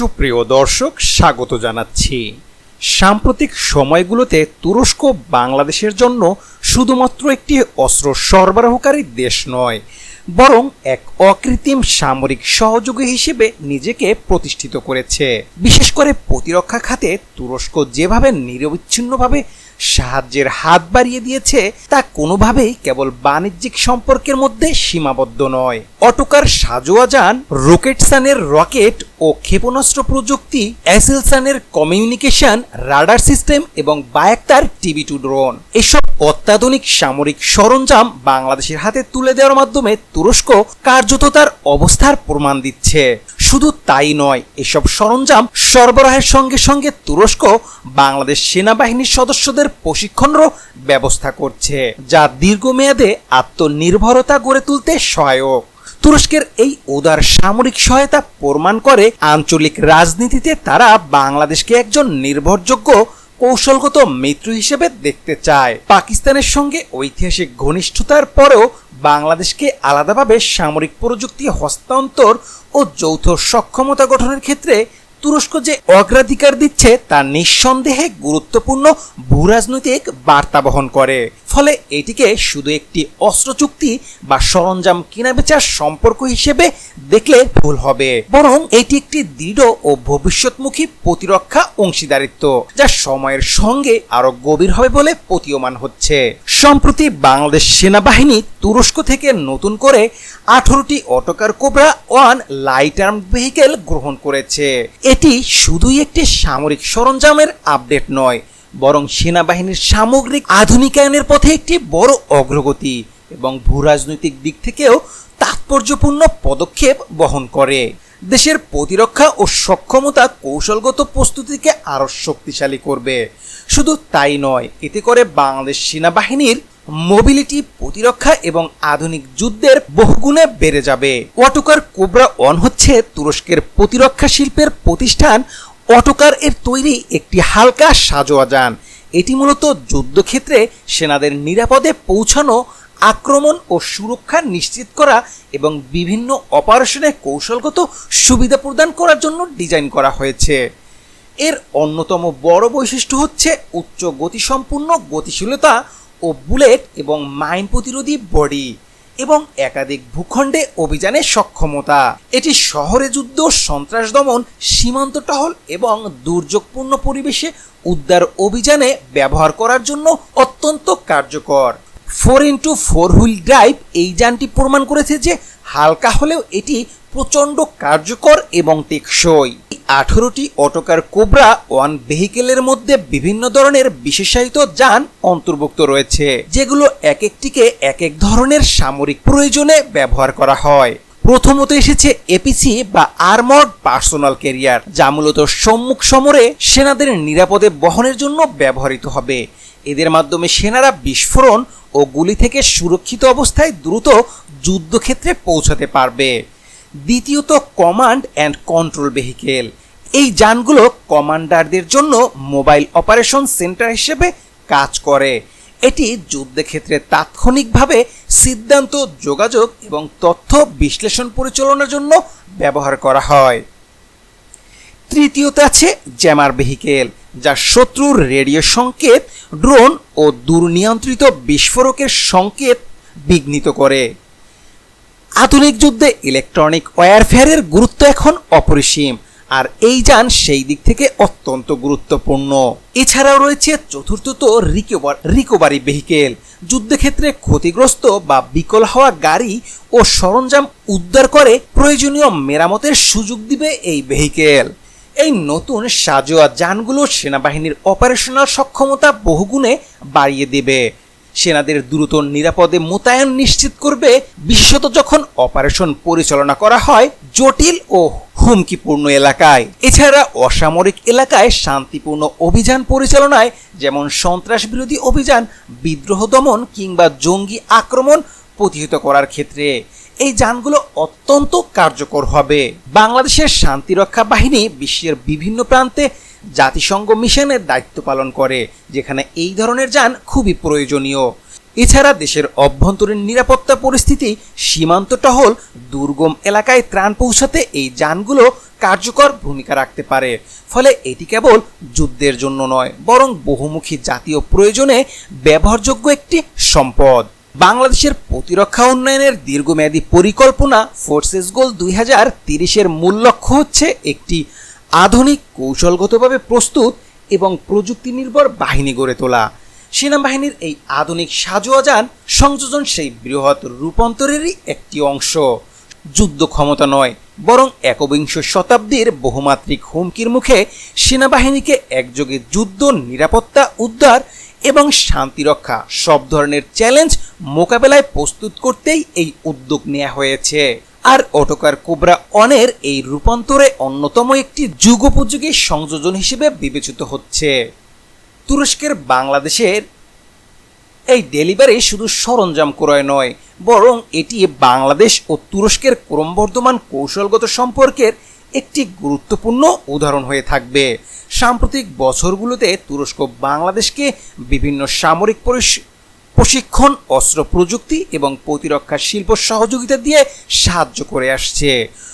সুপ্রিয় দর্শক, স্বাগত জানাচ্ছি। সাম্প্রতিক সময়গুলোতে তুরস্ক বাংলাদেশের জন্য শুধুমাত্র একটি অস্ত্র সরবরাহকারী দেশ নয়, বরং এক অকৃত্রিম সামরিক সহযোগী হিসেবে নিজেকে প্রতিষ্ঠিত করেছে। বিশেষ করে প্রতিরক্ষা খাতে তুরস্ক যেভাবে নিরবিচ্ছিন্নভাবে সাহায্যের হাত বাড়িয়ে দিয়েছে, তা কোনোভাবেই কেবল বাণিজ্যিক সম্পর্কের মধ্যে সীমাবদ্ধ নয়। অটোকার সাজোয়াজান রকেটসানের রকেট ও ক্ষেপণাস্ত্র প্রযুক্তি, অ্যাসেলসানের কমিউনিকেশন, রাডার সিস্টেম এবং বায়াক্তার টিভি টু ড্রোন। এসব অত্যাধুনিক সামরিক সরঞ্জাম বাংলাদেশের হাতে তুলে দেওয়ার মাধ্যমে তুরস্ক কার্যত তার অবস্থার প্রমাণ দিচ্ছে। শুধু তাই নয়, এসব সরঞ্জাম সরবরাহের সঙ্গে সঙ্গে তুরস্ক বাংলাদেশ সেনাবাহিনীর সদস্যদের প্রশিক্ষণেরও ব্যবস্থা করছে, যা দীর্ঘমেয়াদে আত্মনির্ভরতা গড়ে তুলতে সহায়ক। তুরস্কের এই উদার সামরিক সহায়তা প্রমাণ করে আঞ্চলিক রাজনীতিতে তারা বাংলাদেশকে একজন নির্ভরযোগ্য, কৌশলগত মিত্র হিসেবে দেখতে চায়। পাকিস্তানের সঙ্গে ঐতিহাসিক ঘনিষ্ঠতার পরেও বাংলাদেশকে আলাদাভাবে সামরিক প্রযুক্তি হস্তান্তর ও যৌথ সক্ষমতা গঠনের ক্ষেত্রে তুরস্ক যে অগ্রাধিকার দিচ্ছে, তা নিঃসন্দেহে গুরুত্বপূর্ণ ভূরাজনৈতিক বার্তা বহন করে। ফলে এটিকে শুধু একটি অস্ত্র চুক্তি বা সরঞ্জাম কেনাবেচার সম্পর্ক হিসেবে দেখলে ভুল হবে। বরং এটি একটি দৃঢ় ও ভবিষ্যৎমুখী প্রতিরক্ষা অংশীদারিত্ব, যা সময়ের সঙ্গে আরও গভীর হবে বলে প্রতীয়মান হচ্ছে। সম্প্রতি বাংলাদেশ সেনাবাহিনী তুরস্ক থেকে নতুন করে আঠারোটি Autocar Cobra one light arm vehicle গ্রহণ করেছে। এটি শুধুই একটি সামরিক সরঞ্জামের আপডেট নয়, বরং সেনাবাহিনীর সামগ্রিক আধুনিকায়নের পথে একটি বড় অগ্রগতি এবং ভূরাজনৈতিক দিক থেকেও তাৎপর্যপূর্ণ পদক্ষেপ বহন করে। দেশের প্রতিরক্ষা ও সক্ষমতা কৌশলগত প্রস্তুতিকে আরও শক্তিশালী করবে। শুধু তাই নয়, এতে করে বাংলাদেশ সেনাবাহিনীর মোবিলিটি প্রতিরক্ষা এবং আধুনিক যুদ্ধের বহুগুণে বেড়ে যাবে। ওয়াটুকার কোবরা ওয়ান হচ্ছে তুরস্কের প্রতিরক্ষা শিল্পের প্রতিষ্ঠান। অটোকার এর তৈরি একটি হালকা সাজোয়া যান। এটি মূলত যুদ্ধক্ষেত্রে সেনাদের নিরাপদে পৌঁছানো, আক্রমণ ও সুরক্ষা নিশ্চিত করা এবং বিভিন্ন অপারেশনে কৌশলগত সুবিধা প্রদান করার জন্য ডিজাইন করা হয়েছে। এর অন্যতম বড় বৈশিষ্ট্য হচ্ছে উচ্চ গতিসম্পন্ন গতিশীলতা ও বুলেট এবং মাইন প্রতিরোধী বডি এবং একাধিক ভূখণ্ডে অভিযানের সক্ষমতা। এটি শহরে যুদ্ধ, সন্ত্রাস দমন, সীমান্ত টহল এবং দুর্যোগপূর্ণ পরিবেশে উদ্ধার অভিযানে ব্যবহার করার জন্য অত্যন্ত কার্যকর। Four into four wheel drive এই যানটি প্রমাণ করেছে যে হালকা হলেও এটি প্রচণ্ড কার্যকর এবং টেকসই। আঠেরোটি অটোকার কোবরা ওয়ান ভেহিকেলের মধ্যে বিভিন্ন ধরনের বিশেষায়িত যান অন্তর্ভুক্ত রয়েছে, যেগুলো এক একটিকে এক এক ধরনের সামরিক প্রয়োজনে ব্যবহার করা হয়। প্রথমত এসেছে এপিসি বা আর্মড পার্সোনাল ক্যারিয়ার, যা মূলত সম্মুখ সমরে সেনাদের নিরাপদে বহনের জন্য ব্যবহৃত হবে। এদের মাধ্যমে সেনারা বিস্ফোরণ ও গুলি থেকে সুরক্ষিত অবস্থায় দ্রুত যুদ্ধক্ষেত্রে পৌঁছাতে পারবে। দ্বিতীয়ত কমান্ড অ্যান্ড কন্ট্রোল ভেহিকেল এই যানগুলো কমান্ডারদের জন্য মোবাইল অপারেশন সেন্টার হিসেবে কাজ করে। এটি যুদ্ধক্ষেত্রে তাৎক্ষণিকভাবে সিদ্ধান্ত, যোগাযোগ এবং তথ্য বিশ্লেষণ পরিচালনার জন্য ব্যবহার করা হয়। তৃতীয়ত আছে জ্যামার ভেহিকেল, যা শত্রুর রেডিও সংকেত, ড্রোন ও দুর্নিয়ন্ত্রিত বিস্ফোরকের সংকেত বিঘ্নিত করে। আধুনিক যুদ্ধে ইলেকট্রনিক ওয়ারফেয়ারের গুরুত্ব এখন অপরিসীম, আর এই যান সেই দিক থেকে অত্যন্ত গুরুত্বপূর্ণ। এছাড়াও রয়েছে চতুর্থত রিকভার, রিকভারি ভেহিকেল, যুদ্ধক্ষেত্রে ক্ষতিগ্রস্ত বা বিকল হওয়া গাড়ি ও সরঞ্জাম উদ্ধার করে প্রয়োজনীয় মেরামতের সুযোগ দিবে এই ভেহিকেল। এই নতুন সাজোয়া যানগুলো সেনাবাহিনীর অপারেশনাল সক্ষমতা বহুগুণে বাড়িয়ে দেবে। সেনাদের দ্রুত নিরাপদে মোতায়েন নিশ্চিত করবে বিশেষত যখন অপারেশন পরিচালনা করা হয় জটিল ও হুমকিপূর্ণ এলাকায়। এছাড়া অসামরিক এলাকায় শান্তিপূর্ণ অভিযান পরিচালনায় যেমন সন্ত্রাস বিরোধী অভিযান, বিদ্রোহ দমন কিংবা জঙ্গি আক্রমণ প্রতিহত করার ক্ষেত্রে। এই যানগুলো অত্যন্ত কার্যকর হবে। বাংলাদেশের শান্তিরক্ষা বাহিনী বিশ্বের বিভিন্ন প্রান্তে জাতিসংঘ মিশনের দায়িত্ব পালন করে, যেখানে এই ধরনের যান খুবই প্রয়োজনীয়। এছাড়া দেশের অভ্যন্তরীণ নিরাপত্তা পরিস্থিতি, সীমান্ত টহল, দুর্গম এলাকায় ত্রাণ পৌঁছাতে এই যানগুলো কার্যকর ভূমিকা রাখতে পারে। ফলে এটি কেবল যুদ্ধের জন্য নয়, বরং বহুমুখী জাতীয় প্রয়োজনে ব্যবহারযোগ্য একটি সম্পদ। বাংলাদেশের প্রতিরক্ষা উন্নয়নের দীর্ঘমেয়াদী পরিকল্পনা ফোর্সেস গোল দুই হাজার তিরিশের মূল লক্ষ্য হচ্ছে একটি আধুনিক কৌশলগতভাবে প্রস্তুত এবং প্রযুক্তি নির্ভর বাহিনী গড়ে তোলা। সেনাবাহিনীর এই আধুনিক সাজোয়াজান সংযোজন সেই বৃহৎ রূপান্তরেরই একটি অংশ। যুদ্ধ ক্ষমতা নয়, বরং একবিংশ শতাব্দীর বহুমাত্রিক হুমকির মুখে সেনাবাহিনীকে একযোগে যুদ্ধ, নিরাপত্তা, উদ্ধার এবং শান্তিরক্ষা সব ধরনের চ্যালেঞ্জ মোকাবেলায় প্রস্তুত করতেই এই উদ্যোগ নেওয়া হয়েছে। আর অটোকার কোবরা অনের এই রূপান্তরে অন্যতম একটি যুগোপযোগী সংযোজন হিসেবে বিবেচিত হচ্ছে। তুরস্কের বাংলাদেশের এই ডেলিভারি শুধু সরঞ্জাম ক্রয় নয়, বরং এটি বাংলাদেশ ও তুরস্কের ক্রমবর্ধমান কৌশলগত সম্পর্কের একটি গুরুত্বপূর্ণ উদাহরণ হয়ে থাকবে। সাম্প্রতিক বছরগুলোতে তুরস্ক বাংলাদেশকে বিভিন্ন সামরিক প্রশিক্ষণ, অস্ত্র প্রযুক্তি এবং প্রতিরক্ষা শিল্প সহযোগিতা দিয়ে সাহায্য করে আসছে।